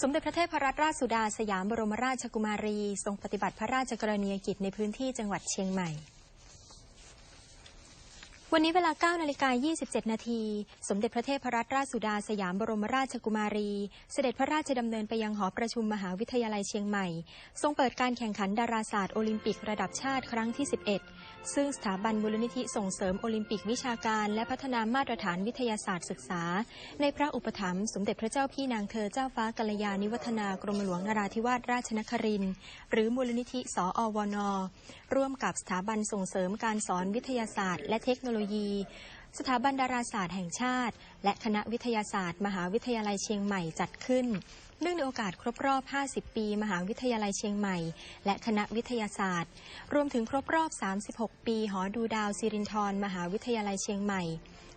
สมเด็จพระเทพรัตนราชสุดาสยามบรมราชกุมารี ทรงปฏิบัติพระราชกรณียกิจในพื้นที่จังหวัดเชียงใหม่ วันนี้เวลา 9 นาฬิกา 27 นาที สมเด็จพระเทพรัตนราชสุดาสยามบรมราชกุมารี เสด็จพระราชดำเนินไปยังหอประชุมมหาวิทยาลัยเชียงใหม่ ทรงเปิดการแข่งขันดาราศาสตร์โอลิมปิกระดับชาติครั้งที่ 11 ซึ่งสถาบันมูลนิธิส่งเสริมโอลิมปิกวิชาการและพัฒนามาตรฐานวิทยาศาสตร์ศึกษา ในพระอุปถัมภ์สมเด็จพระเจ้าพี่นางเธอเจ้าฟ้ากัลยาณิวัฒนากรมหลวงนราธิวาสราชนครินทร์หรือมูลนิธิสอวนร่วมกับสถาบันส่งเสริมการสอนวิทยาศาสตร์ และเทคโนโลยีสถาบันดาราศาสตร์แห่งชาติ และคณะวิทยาศาสตร์ มหาวิทยาลัยเชียงใหม่จัดขึ้น เนื่องในโอกาสครบรอบ 50 ปี มหาวิทยาลัยเชียงใหม่ และคณะวิทยาศาสตร์ รวมถึงครบรอบ 36 ปี หอดูดาวสิรินธรมหาวิทยาลัยเชียงใหม่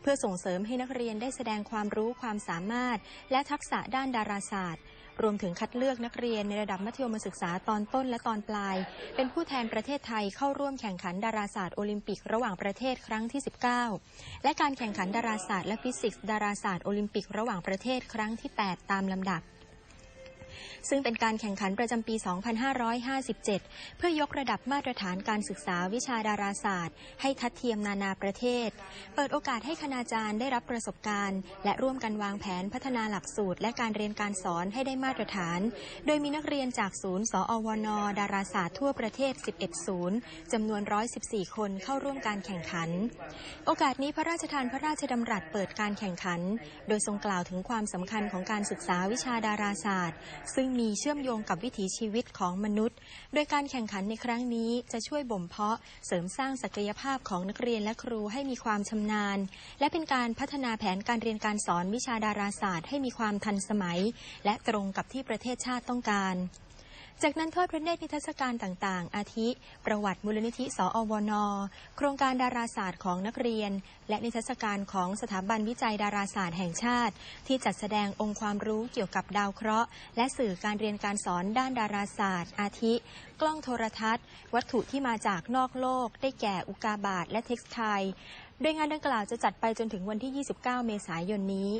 เพื่อส่งเสริมให้นักเรียนได้แสดงความรู้ความสามารถ และทักษะด้านดาราศาสตร์ รวมถึงคัดเลือกนักเรียนในระดับมัธยมศึกษาตอนต้นและตอนปลาย เป็นผู้แทนประเทศไทยเข้าร่วมแข่งขันดาราศาสตร์โอลิมปิกระหว่างประเทศครั้งที่ 19 และการแข่งขันดาราศาสตร์และฟิสิกส์ดาราศาสตร์โอลิมปิกระหว่างประเทศครั้งที่ 8 ตามลำดับ ซึ่งเป็นการแข่งขันประจำปี 2557 เพื่อยกระดับมาตรฐานการศึกษาวิชาดาราศาสตร์ ให้ทัดเทียมนานาประเทศ เปิดโอกาสให้คณาจารย์ได้รับประสบการณ์ และร่วมกันวางแผนพัฒนาหลักสูตร และการเรียนการสอนให้ได้มาตรฐาน โดยมีนักเรียนจากศูนย์ สอวนดาราศาสตร์ทั่วประเทศ 11 ศูนย์จำนวน 114 คนเข้าร่วมการแข่งขัน โอกาสนี้พระราชทานพระราชดำรัสเปิดการแข่งขัน โดยทรงกล่าวถึงความสำคัญของการศึกษาวิชาดาราศาสตร์ซึ่งมีเชื่อมโยงกับวิถีชีวิตของมนุษย์ โดยการแข่งขันในครั้งนี้จะช่วยบ่มเพาะเสริมสร้างศักยภาพของนักเรียนและครูให้มีความชำนาญ และเป็นการพัฒนาแผนการเรียนการสอนวิชาดาราศาสตร์ให้มีความทันสมัย และตรงกับที่ประเทศชาติต้องการ จากนั้นทอดพระเนตรนิทรรศการต่างๆ อาทิ ประวัติมูลนิธิสอวน โครงการดาราศาสตร์ของนักเรียน และนิทรรศการของสถาบันวิจัยดาราศาสตร์แห่งชาติ ที่จัดแสดงองค์ความรู้เกี่ยวกับดาวเคราะห์ และสื่อการเรียนการสอนด้านดาราศาสตร์ อาทิ กล้องโทรทัศน์ วัตถุที่มาจากนอกโลก ได้แก่อุกาบาตและเท็กซ์ไทล์โดยงานดังกล่าวจะจัดไปจนถึงวันที่ 29 เมษายนนี้